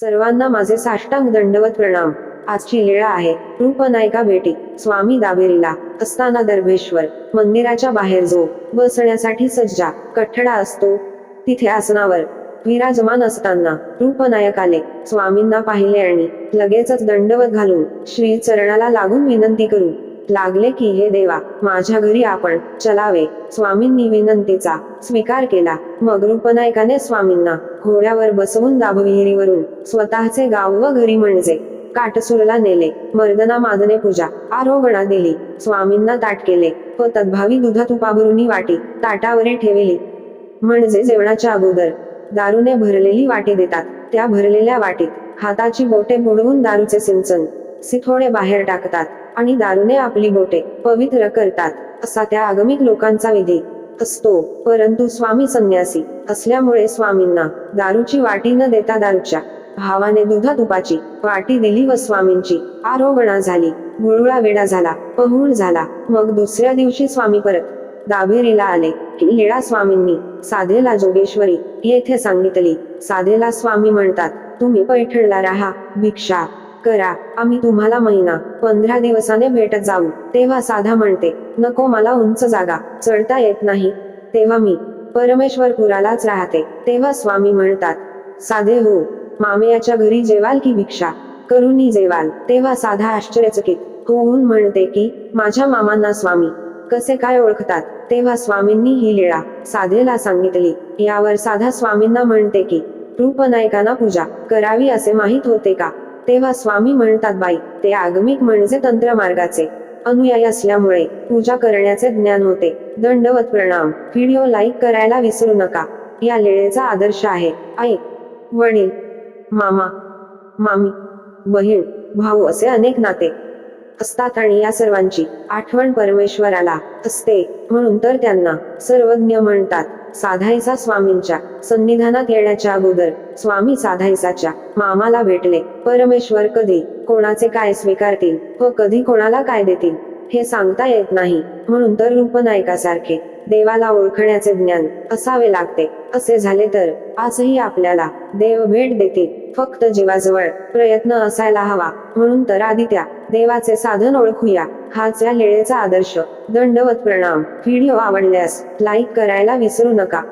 सर्वांना माझे साष्टांग दंडवत प्रणाम. आजची लीळा आहे. रूपनायका भेटी. स्वामी दाबेरीला असताना दर्भेश्वर मंदिराच्या बाहेर जो. बसण्यासाठी सज्जा. कठडा असतो. तिथे आसनावर. विराजमान असताना. रूपनायक आले स्वामींना पाहिले आणि लगेचच दंडवत घालून. श्री चरणाला लागून विनंती करू लागले की हे देवा माझ्या घरी आपण चलावे. स्वामींनी विनंतीचा स्वीकार केला. मग रूपनायकाने स्वामींना घोड्यावर बसवून दाभविहिरीवरून स्वतःचे गाव व घरी म्हणजे काटसूरला नेले. मर्दना मादने पूजा आरोगणा दिली. स्वामींना ताट केले व तद्भावी दुधा उपाभरुनी वाटी ताटावरे ठेविली. म्हणजे जेवणाच्या अगोदर दारूने भरलेली वाटी देतात. त्या भरलेल्या वाटीत हाताची बोटे बुडवून दारूचे सिंचन सिथोडे बाहेर टाकतात. आणि दारूने आपली बोटे पवित्र करतात असा त्या आगमिक लोकांचा विधी असतो. परंतु स्वामी संन्यासी असल्यामुळे स्वामींना दारूची वाटी न देता दारूच्या भावाने दुधा तुपाची वाटी दिली व स्वामींची आरोगणा झाली. गुळुळा वेडा झाला पहुळ झाला. मग दुसऱ्या दिवशी स्वामी परत दाभेरीला आले की लीळा स्वामींनी साधेला जोगेश्वरी येथे सांगितली. साधेला स्वामी म्हणतात तुम्ही पैठणला राहा भिक्षा करा आम्ही तुम्हाला महिना पंधरा दिवसाने भेटत जाऊ तेव्हा साधा म्हणते नको मला उंच जागा चढता येत नाही. तेव्हा मी परमेश्वरपुरालाच राहते. तेव्हा स्वामी म्हणतात साधे हो मामेयाच्या घरी जेवाल की भिक्षा? करुनी जेवाल. तेव्हा साधा आश्चर्यचकित होऊन म्हणते की माझ्या मामांना स्वामी कसे काय ओळखतात? तेव्हा स्वामींनी ही लीळा साधेला सांगितली. यावर साधा स्वामींना म्हणते की रूपनायकांना पूजा करावी असे माहीत होते का? तेव्हा स्वामी म्हणतात बाई ते आगमिक म्हणजे तंत्र मार्गाचे अनुयायी असल्यामुळे पूजा करण्याचे ज्ञान होते. दंडवत प्रणाम. व्हिडिओ लाईक करायला विसरू नका. या लेळेचा आदर्श आहे. आई वडील मामा मामी बहीण भाऊ असे अनेक नाते असतात आणि या सर्वांची आठवण परमेश्वराला असते. म्हणून तर त्यांना सर्वज्ञ म्हणतात. साधायसा स्वामींच्या संनिधानात येण्याच्या अगोदर स्वामी साधायसाच्या मामाला भेटले. परमेश्वर कधी कोणाचे काय स्वीकारतील व कधी कोणाला काय देतील हे सांगता येत नाही. म्हणून तर रूपनायकासारखे देवाला ओळखण्याचे ज्ञान असावे लागते. असे झाले तर आजही आपल्याला देव भेट देतील. फक्त जीवाजवळ प्रयत्न असायला हवा. म्हणून तर आधी त्या देवाचे साधन ओळखूया. हाच या लेळेचा आदर्श. दंडवत प्रणाम. व्हिडिओ आवडल्यास लाईक करायला विसरू नका.